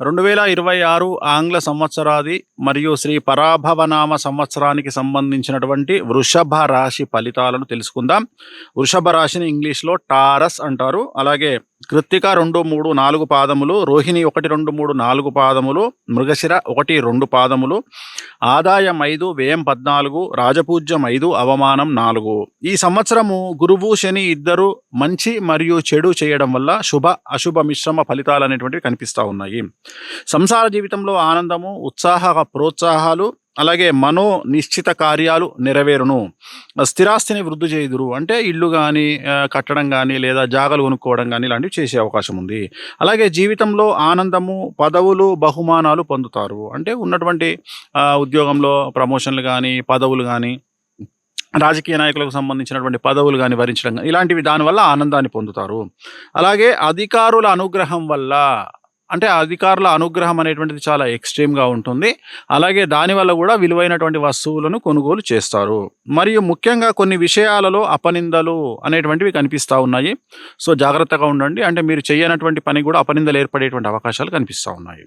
రెండు వేల ఇరవై ఆరు ఆంగ్ల సంవత్సరాది మరియు శ్రీ పరాభవనామ సంవత్సరానికి సంబంధించినటువంటి వృషభ రాశి ఫలితాలను తెలుసుకుందాం. వృషభ రాశిని ఇంగ్లీష్లో టారస్ అంటారు. అలాగే కృత్తిక రెండు మూడు నాలుగు పాదములు రోహిణి ఒకటి రెండు మూడు నాలుగు పాదములు మృగశిర ఒకటి రెండు పాదములు ఆదాయం ఐదు వ్యయం పద్నాలుగు రాజపూజ్యం ఐదు అవమానం నాలుగు. ఈ సంవత్సరము గురువు శని ఇద్దరు మంచి మరియు చెడు చేయడం వల్ల శుభ అశుభ మిశ్రమ ఫలితాలు అనేటువంటివి కనిపిస్తూ ఉన్నాయి. సంసార జీవితంలో ఆనందము ఉత్సాహ ప్రోత్సాహాలు అలాగే మనో నిశ్చిత కార్యాలు నెరవేరును. స్థిరాస్తిని వృద్ధి చేయుదురు. అంటే ఇల్లు కానీ కట్టడం కానీ లేదా జాగలు కొనుక్కోవడం కానీ ఇలాంటివి చేసే అవకాశం ఉంది. అలాగే జీవితంలో ఆనందము పదవులు బహుమానాలు పొందుతారు. అంటే ఉన్నటువంటి ఉద్యోగంలో ప్రమోషన్లు కానీ పదవులు కానీ రాజకీయ నాయకులకు సంబంధించినటువంటి పదవులు కానీ వరించడం ఇలాంటివి దానివల్ల ఆనందాన్ని పొందుతారు. అలాగే అధికారుల అనుగ్రహం వల్ల అంటే అధికారుల అనుగ్రహం అనేటువంటిది చాలా ఎక్స్ట్రీమ్గా ఉంటుంది. అలాగే దానివల్ల కూడా విలువైనటువంటి వస్తువులను కొనుగోలు చేస్తారు. మరియు ముఖ్యంగా కొన్ని విషయాలలో అపనిందలు అనేటువంటివి కనిపిస్తూ ఉన్నాయి. సో జాగ్రత్తగా ఉండండి. అంటే మీరు చేయనటువంటి పని కూడా అపనిందలు ఏర్పడేటువంటి అవకాశాలు కనిపిస్తూ ఉన్నాయి.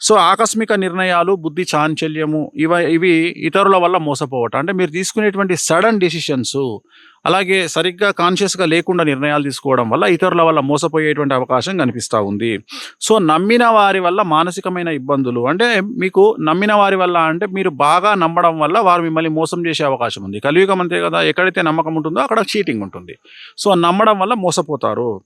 సో ఆకస్మిక నిర్ణయాలు బుద్ధి చాంచల్యము ఇవ ఇవి ఇతరుల వల్ల మోసపోవటం. అంటే మీరు తీసుకునేటువంటి సడన్ డిసిషన్స్ అలాగే సరిగ్గా కాన్షియస్గా లేకుండా నిర్ణయాలు తీసుకోవడం వల్ల ఇతరుల వల్ల మోసపోయేటువంటి అవకాశం కనిపిస్తూ ఉంది. సో నమ్మిన వారి వల్ల మానసికమైన ఇబ్బందులు అంటే మీకు నమ్మిన వారి వల్ల అంటే మీరు బాగా నమ్మడం వల్ల వారు మిమ్మల్ని మోసం చేసే అవకాశం ఉంది. కలియుగం అంతే కదా ఎక్కడైతే నమ్మకం ఉంటుందో అక్కడ చీటింగ్ ఉంటుంది. సో నమ్మడం వల్ల మోసపోతారు.